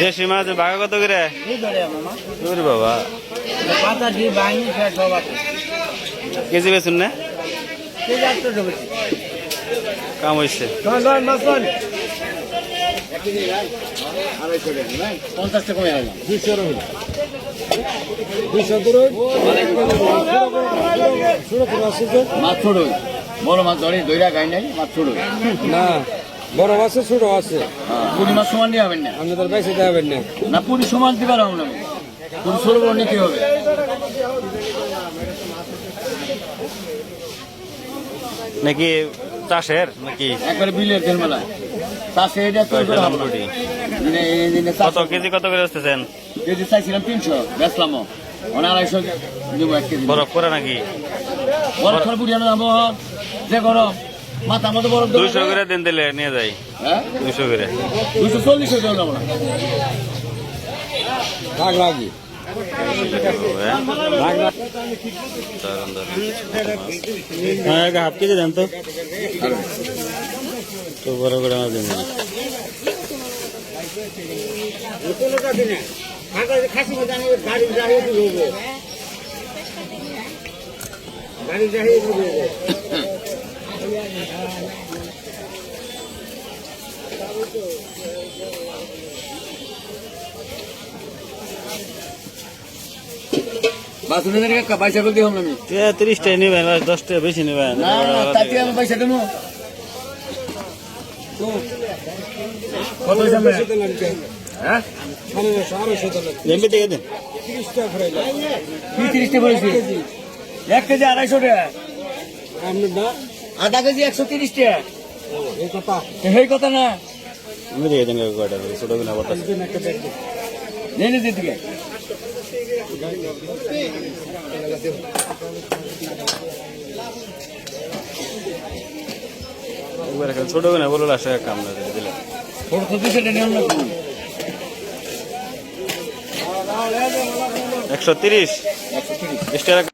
দেশি মাছ বাঘা কত করে? বাবা। আছে কেজি বেচুন না? আছে কাম হয়েছে মাছ চল পঞ্চাশটা কমে গেল দুইশো মাছ ছোড়ই বড় মাছ ধরে দইরা গাই নাই মাছ ছোড়ই না। বড় আছে ছোট আছে। পুরি মাছ সমান দিয়ে হবেন না। আপনাদের পয়সা দেবেন না। না পুরি সমান দিবার হবে না। পুরি ষোলো বড় নিতে হবে। নাকি চাষের নাকি? একবারে বিলের তেল মেলা চাষে এটা তো লম্বটি? মানে দিনে কত কেজি কত করে আসতেছেন কেজি চাইছিলাম তিনশো বেচলামও মানে আড়াইশো দেবো এক কেজি। বরফ করে নাকি? বরফ করে বুঝিয়ে দাম যে গরম। মাথা মতো বরফ। দুইশো করে দিন দিলে নিয়ে যাই। হ্যাঁ? দুইশো করে। দুইশো চল্লিশ হয়ে যাব না রাগ লাগি হ্যাঁ হাফ কেজি দেন তো। তো বড় করে আমার দিন। বাসুনের একটা পয়সা করতে হবে আমি তিরিশটাই নেবেন দশটা বেশি নেবেন। হ্যাঁ? এক কেজি আড়াইশো টাকা। আধা কেজি একশো তিরিশ টাকা সেই কথা না। এমবি থেকে দেন কয়টা ছোট কিনা বড়টা নেই নিতে দিকে একবার এখানে ছোট কিনা বলে আসে কাম না দিলে ছোট তো টাকা নিয়ম না একশো তিরিশ একশো তিরিশ